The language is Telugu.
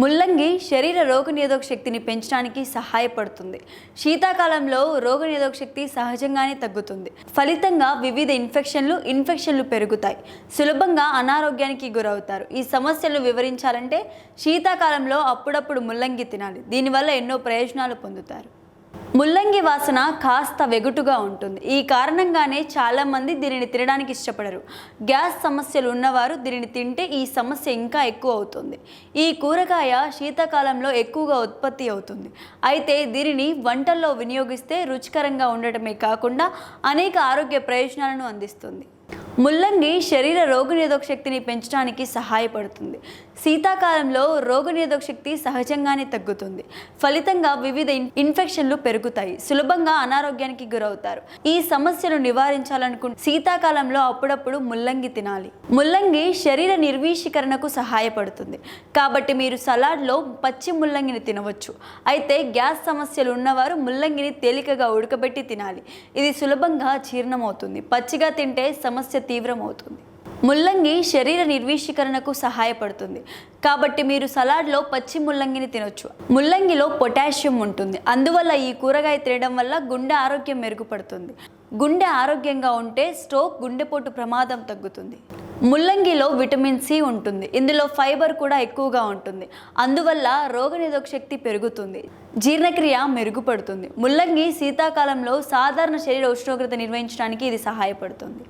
ముల్లంగి శరీర రోగనిరోధక శక్తిని పెంచడానికి సహాయపడుతుంది. శీతాకాలంలో రోగనిరోధక శక్తి సహజంగానే తగ్గుతుంది. ఫలితంగా వివిధ ఇన్ఫెక్షన్లు ఇన్ఫెక్షన్లు పెరుగుతాయి. సులభంగా అనారోగ్యానికి గురవుతారు. ఈ సమస్యలు వివరించాలంటే శీతాకాలంలో అప్పుడప్పుడు ముల్లంగి తినాలి. దీనివల్ల ఎన్నో ప్రయోజనాలు పొందుతారు. ముల్లంగి వాసన కాస్త వెగుటుగా ఉంటుంది. ఈ కారణంగానే చాలామంది దీనిని తినడానికి ఇష్టపడరు. గ్యాస్ సమస్యలు ఉన్నవారు దీనిని తింటే ఈ సమస్య ఇంకా ఎక్కువ అవుతుంది. ఈ కూరగాయ శీతాకాలంలో ఎక్కువగా ఉత్పత్తి అవుతుంది. అయితే దీనిని వంటల్లో వినియోగిస్తే రుచికరంగా ఉండటమే కాకుండా అనేక ఆరోగ్య ప్రయోజనాలను అందిస్తుంది. ముల్లంగి శరీర రోగనిరోధక శక్తిని పెంచడానికి సహాయపడుతుంది. శీతాకాలంలో రోగనిరోధక శక్తి సహజంగానే తగ్గుతుంది. ఫలితంగా వివిధ ఇన్ఫెక్షన్లు పెరుగుతాయి. సులభంగా అనారోగ్యానికి గురవుతారు. ఈ సమస్యను నివారించాలనుకుంటే శీతాకాలంలో అప్పుడప్పుడు ముల్లంగి తినాలి. ముల్లంగి శరీర నిర్వీషీకరణకు సహాయపడుతుంది. కాబట్టి మీరు సలాడ్లో పచ్చి ముల్లంగిని తినవచ్చు. అయితే గ్యాస్ సమస్యలు ఉన్నవారు ముల్లంగిని తేలికగా ఉడకబెట్టి తినాలి. ఇది సులభంగా జీర్ణమవుతుంది. పచ్చిగా తింటే సమస్య తీవ్రమవుతుంది. ముల్లంగి శరీర నిర్వీషీకరణకు సహాయపడుతుంది. కాబట్టి మీరు సలాడ్లో పచ్చి ముల్లంగిని తినొచ్చు. ముల్లంగిలో పొటాషియం ఉంటుంది. అందువల్ల ఈ కూరగాయ తినడం వల్ల గుండె ఆరోగ్యం మెరుగుపడుతుంది. గుండె ఆరోగ్యంగా ఉంటే స్ట్రోక్ గుండెపోటు ప్రమాదం తగ్గుతుంది. ముల్లంగిలో విటమిన్ సి ఉంటుంది. ఇందులో ఫైబర్ కూడా ఎక్కువగా ఉంటుంది. అందువల్ల రోగనిరోధక శక్తి పెరుగుతుంది. జీర్ణక్రియ మెరుగుపడుతుంది. ముల్లంగి శీతాకాలంలో సాధారణ శరీర ఉష్ణోగ్రత నిర్వహించడానికి ఇది సహాయపడుతుంది.